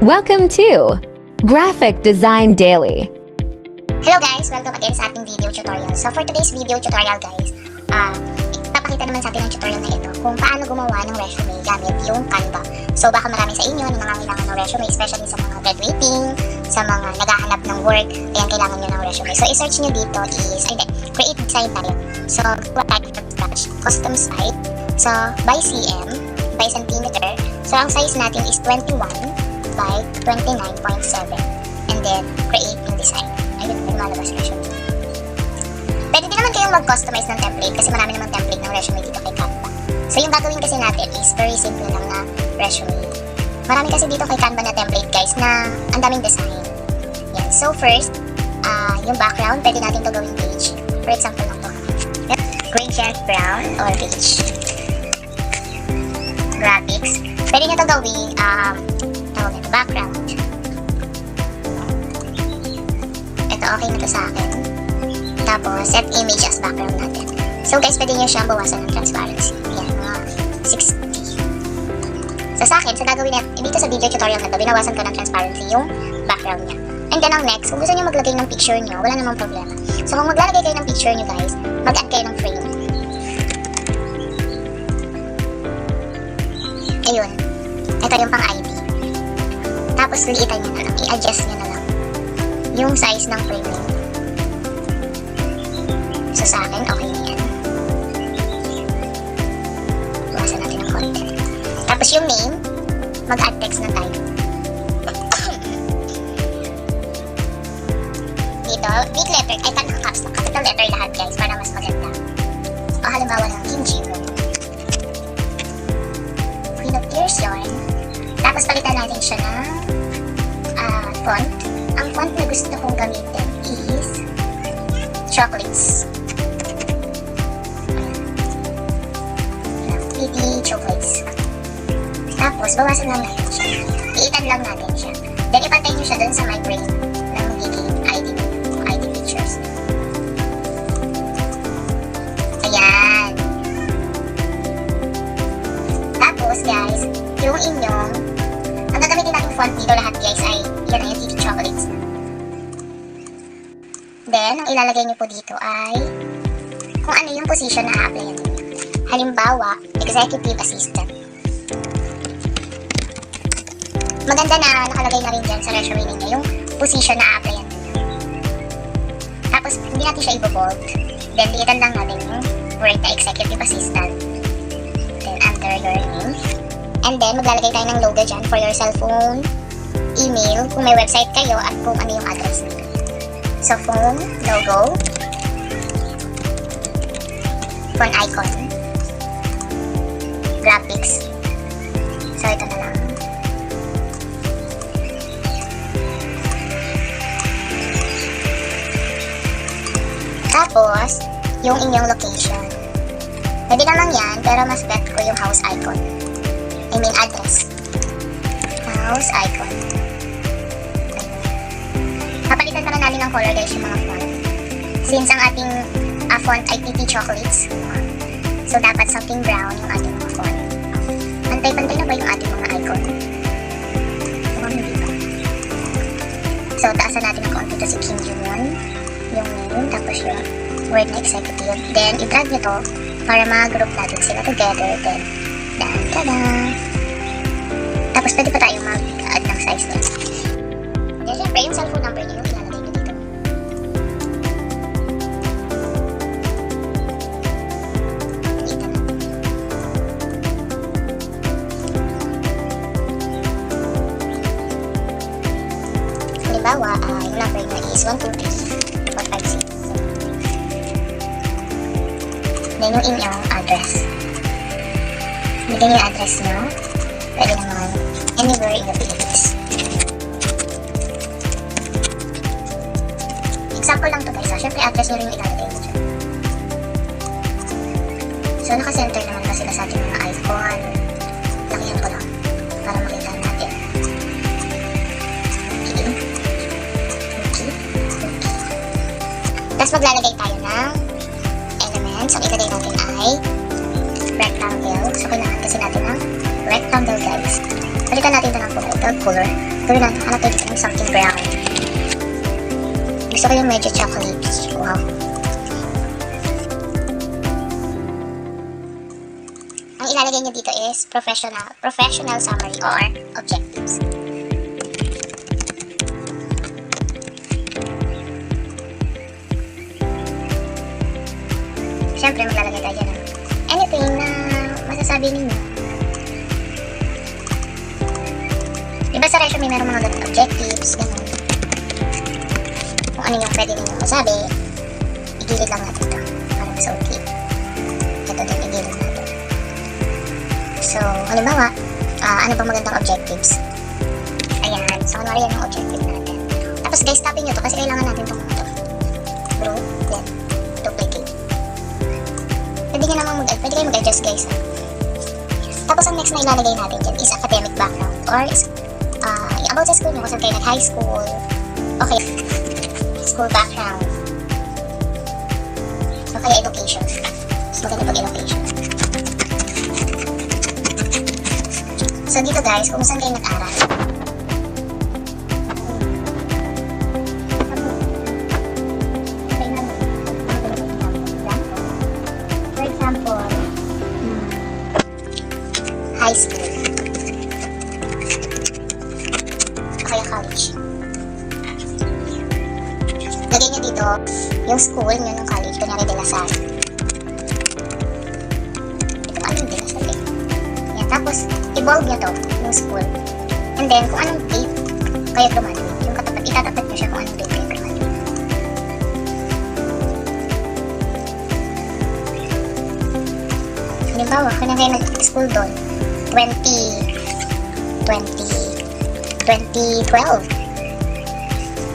Welcome to Graphic Design Daily. Hello guys! Welcome again sa ating video tutorial. So for today's video tutorial guys, ah, ipapakita naman sa atin ng tutorial na ito kung paano gumawa ng resume gamit yung Canva. So baka marami sa inyo na nangangailangan ng resume, especially sa mga graduating, sa mga naghahanap ng work, ayan kailangan nyo ng resume. So i-search nyo dito is, ay create design tayo. So gawa tayo from scratch, custom site. So by cm, by centimeter. So ang size natin is 21 by 29.7. And then create yung design. Ayun, may lumalabas resume. Pwede din naman kayong mag-customize ng template kasi marami namang template ng resume dito kay Canva. So yung gagawin kasi natin is very simple lang na resume. Marami kasi dito kay Canva na template guys na ang daming design. Yan. So first, ah yung background, pwede natin to gawing beige. For example lang to. Green shelf brown or beige. Graphics. Pwede nyo to gawing um, background. Ito okay na to sa akin. Tapos, set image as background natin. So guys, pwede nyo siyang bawasan ng transparency. Yan, mga 60. So sa akin, sa gagawin natin, dito sa video tutorial na to, binawasan ko ng transparency yung background niya. And then ang next, kung gusto nyo maglagay ng picture nyo, wala namang problema. So kung maglalagay kayo ng picture nyo guys, mag-add kayo ng frame. Ayun. Ito yung pang. Tapos liitan nyo na lang, i-adjust nyo na lang yung size ng frame nyo. So sa akin, okay na yan. Bawasan natin ng konti. Tapos yung name, mag-add text na tayo. Dito, big letter, ay kan caps lock, capital letter lahat guys, para mas maganda. O halimbawa ng Kim Jiro. Queen of Tears yun. Tapos palitan natin siya ng font. Ang font na gusto kong gamitin is chocolates. Kitty chocolates. Tapos, bawasan lang natin siya. Iitan lang natin siya. Then, ipatay nyo siya dun sa my ilalagay nyo po dito ay kung ano yung position na a-applyan ninyo. Halimbawa, executive assistant. Maganda na nakalagay na rin dyan sa resume ninyo yung position na a-applyan ninyo. Tapos, hindi natin siya i-bold. Then, liitan lang natin yung word na executive assistant. Then, enter your name. And then, maglalagay tayo ng logo dyan for your cellphone, email, kung may website kayo, at kung ano yung address ninyo. So, phone, logo, phone icon, graphics. So, ito na lang. Tapos, yung inyong location. Pwede naman yan, pero mas bet ko yung house icon. I mean, address. House icon. Natin ng color guys yung mga font. Since ang ating uh, font ay PT Chocolates, so dapat something brown yung ating mga font. Pantay-pantay na ba yung ating mga icon? So, taasan natin ng konti to si Kim Jong-un, yung name, tapos yung word na executive. Then, i-drag nyo to para ma-group natin sila together. Then, dan, tada! Tapos, pwede pa tayo mag-add ng size nito. Then, syempre, yung cellphone number nyo, Halimbawa, ah, yung number nyo is 123 456. Then, yung inyong address. Bigyan nyo yung address nyo. Pwede naman anywhere in the Philippines. Example lang to guys. ah. Siyempre, address nyo rin yung ilalagay dyan. So, naka-center naman ba sila sa ating Tapos maglalagay tayo ng elements. Ang ilagay natin ay rectangle. So, kailangan kasi natin ng rectangle guys. Palitan natin ito ng color. Ito color. Gawin natin, hanap dito ng something brown. Gusto ko yung medyo chocolate. Wow. Ang ilalagay niyo dito is professional, professional summary or objectives. Siyempre, maglalagay tayo ng anything na masasabi ninyo. Diba sa resume meron mga objectives, ganun. Kung ano yung pwede ninyong masabi, igilid lang natin ito para mas okay. Ito din, igilid natin. So, halimbawa, ah, ano bang magandang objectives? Ayan, so kunwari yan yung objective natin. Tapos guys, tapin nyo to kasi kailangan natin itong mga to. Group, pwede kayo mag-adjust guys. Ha? Tapos ang next na ilalagay natin dyan is academic background or is, uh, about sa school nyo, kung saan kayo nag-high school, okay, school background, o kaya education. Mas maganda pag education. So dito guys, kung saan kayo nag-aral, Lagay niyo dito yung school niyo ng college, kunyari De La Salle. Ito ano yung De La Salle. Yan, tapos i-bold niyo to, yung school. And then, kung anong date kayo graduate, yung katapat, itatapat niyo siya kung anong date kayo graduate. Halimbawa, kung kayo nag-school doon, 20, 20, 2012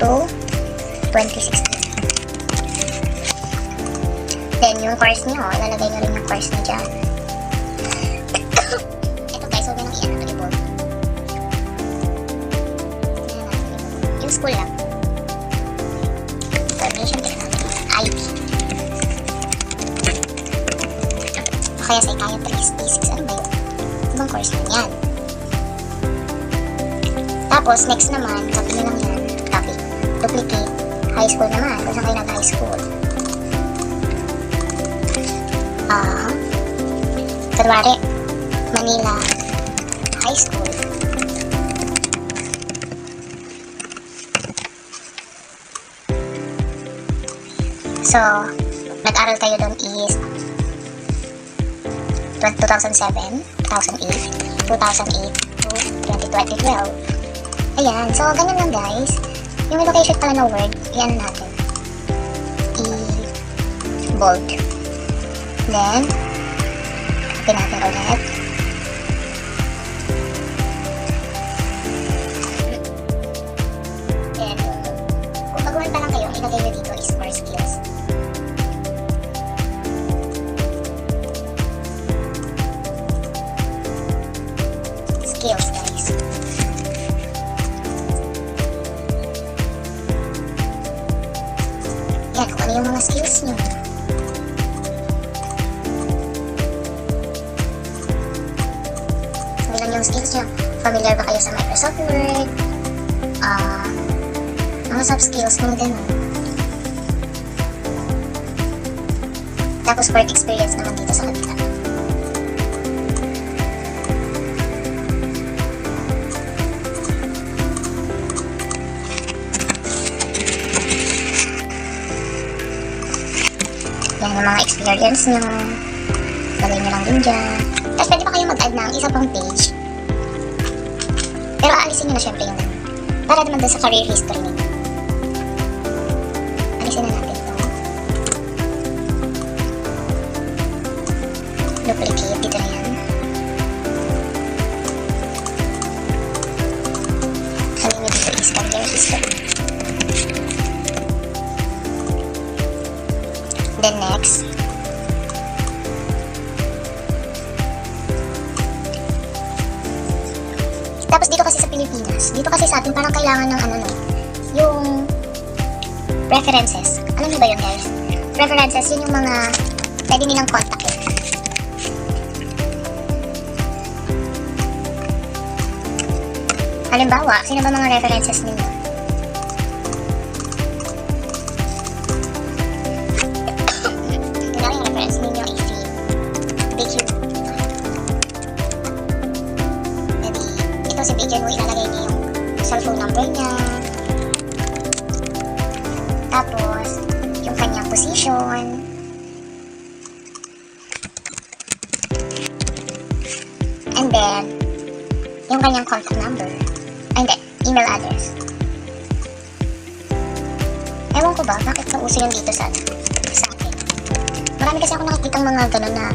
to 2016. Then, yung course niyo, lalagay niyo rin yung course niyo dyan. Ito guys, huwag nyo nang i-ano to i-bold. Yung school lang. Information technology. IT. O kaya psychiatrist, basics, ano ba yun? Ibang course yun yan. Tapos, next naman, copy nyo lang yan. Copy. Duplicate. High school naman, kung saan kayo nag-high school. Ah, kunwari, Manila High School. So, nag-aral kayo doon is 2007, 2008, 2008 to 2012. Ayan, so ganyan lang guys. Yung location pala na word, yan natin. I-bold. Then, copy natin ulit. Yung mga skills nyo. Ano lang yung skills nyo? Familiar ba kayo sa Microsoft Word? Ah, mga soft skills, mga ganun. Tapos work experience naman dito sa kabila. Yan ang mga experience nyo. Lagay nyo lang din dyan. Tapos pwede pa kayo mag-add ng isa pang page. Pero aalisin nyo na syempre yung ganun. Para naman dun sa career history ninyo. Alisin na natin ito. Duplicate. Then next, Tapos dito kasi sa Pilipinas, dito kasi sa atin parang kailangan ng ano no, yung references. Alam niyo ba yun guys? References, yun yung mga pwede nilang kontakin. Halimbawa, sino ba mga references ninyo? Si Bigger mo ilalagay niya yung cellphone number niya. Tapos, yung kanyang position. And then, yung kanyang contact number. Ay, hindi. Email address. Ewan ko ba, bakit sa uso yun dito sa, sa akin? Marami kasi ako nakikita mga ganun na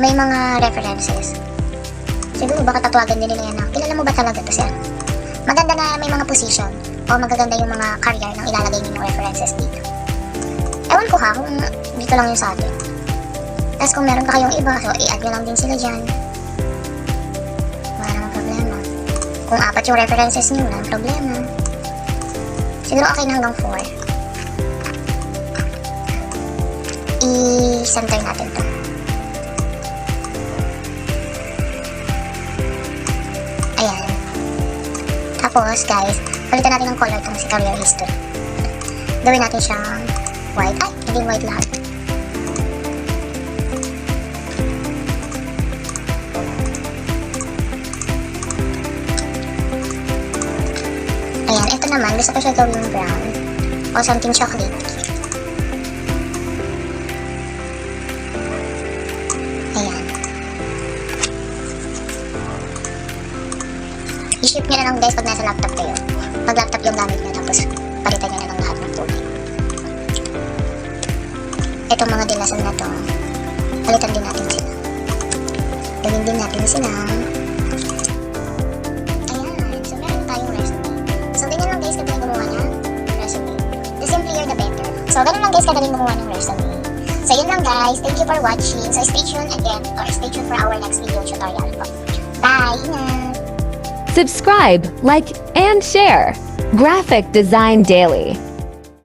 may mga references. Siguro baka tatawagan din nila yan na, kilala mo ba talaga to siya? Maganda na may mga position o magaganda yung mga career ng ilalagay ninyong references dito. Ewan ko ha, kung dito lang yung sa atin. Tapos kung meron pa kayong iba, so i-add nyo lang din sila dyan. Wala namang problema. Kung apat yung references nyo, wala problema. Siguro okay na hanggang 4. I-center natin to. Tapos, guys, palitan natin ng color itong si career history. Gawin natin siyang white. Ay, hindi white lahat. Ayan, ito naman, gusto ko siya gawing brown o something chocolate. I-ship nyo na lang guys pag nasa laptop kayo. Pag laptop yung gamit nyo, tapos palitan nyo na lang lahat ng kulay. Itong mga dilasan na to, palitan din natin sila. Gawin din natin sila. Ayan, so ganun lang guys kagaling gumawa ng resume. So yun lang guys. Thank you for watching. So stay tuned again or stay tuned for our next video tutorial. Bye! Ingat! Subscribe, like, and share. Graphic Design Daily.